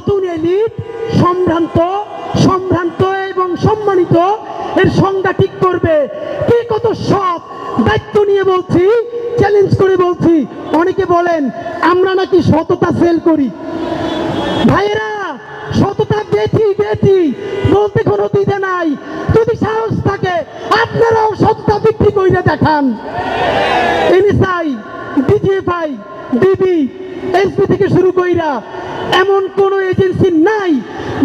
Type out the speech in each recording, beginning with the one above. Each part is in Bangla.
নতুন এলিট সম্ভ্রান্ত সম্ভ্রান্ত এবং সম্মানিত, এর সংজ্ঞা ঠিক করবে। কে কত সৎ? দায়িত্ব নিয়ে বলছি চ্যালেঞ্জ করে বলছি। অনেকে বলেন, আমরা নাকি সততা সেল করি। ভাইয়েরা, সততা বেঠি বেঠি। বলতে কোনো দিতে নাই। যদি সাহস থাকে, আপনারাও সততা বিক্রি করে দেখান। এনএসআই, ডিজিএফআই, ডিবি এসপি থেকে শুরু কইরা এমন কোন এজেন্সি নাই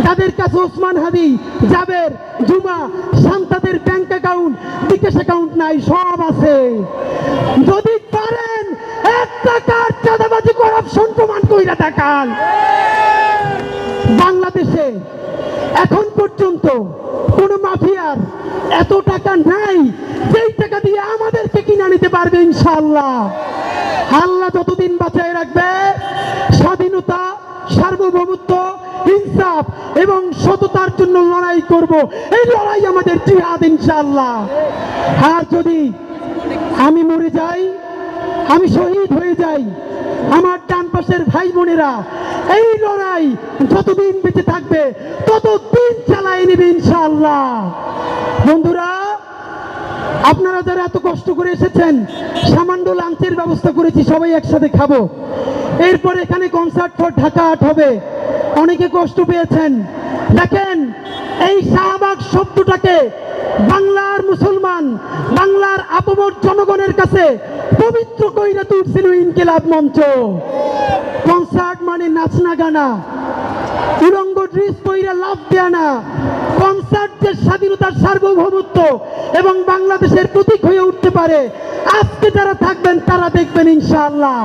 যাদের কাছে ওসমান হাদি, জাবের, জুমা, শান্তাদের ব্যাংক অ্যাকাউন্ট বিকাশ অ্যাকাউন্ট নাই, সব আছে। যদি পারেন, এক টাকার চাঁদাবাজি করাপশন প্রমাণ কইরা দেখান। বাংলাদেশে এখন পর্যন্ত কোন মাফিয়ার এত টাকা নাই যেই টাকা দিয়ে আমাদেরকে কিনে নিতে পারবে ইনশাআল্লাহ। আল্লাহ যতদিন বাঁচায় রাখবে, স্বাধীনতা, সার্বভৌমত্ব, ইনসাফ এবং সততার জন্য লড়াই করব। এই লড়াই আমাদের জিহাদ, ইনশাআল্লাহ। আর যদি আমি মরে যাই, আমি শহীদ হয়ে যাই, আমার ডান পাশের ভাই বোনেরা, এই লড়াই যতদিন বেঁচে থাকবে, ততদিন চালাই নেবে, ইনশাআল্লাহ। বন্ধুরা যারা এত কষ্ট করে এসেছেন, সামান্য লাঞ্চের ব্যবস্থা করেছি, সবাই একসাথে খাব। এরপর এখানে কনসার্ট ফর ঢাকা আট হবে। অনেকে কষ্ট পেয়েছেন। দেখেন, এই শাহবাগ শব্দটাকে বাংলার মুসলমান, বাংলার আপমর জনগণের কাছে পবিত্র কইরা তুলছিল ইনকেলাব মঞ্চ। কনসার্ট মানে নাচনা গানা। উলঙ্গ ড্রেস পইরা লাভ দেয়া না। কনসার্টের স্বাধীনতার সার্বভৌমত্ব এবং বাংলাদেশের প্রতীক হয়ে উঠতে পারে। আজকে যারা থাকবেন, তারা দেখবেন ইনশাআল্লাহ।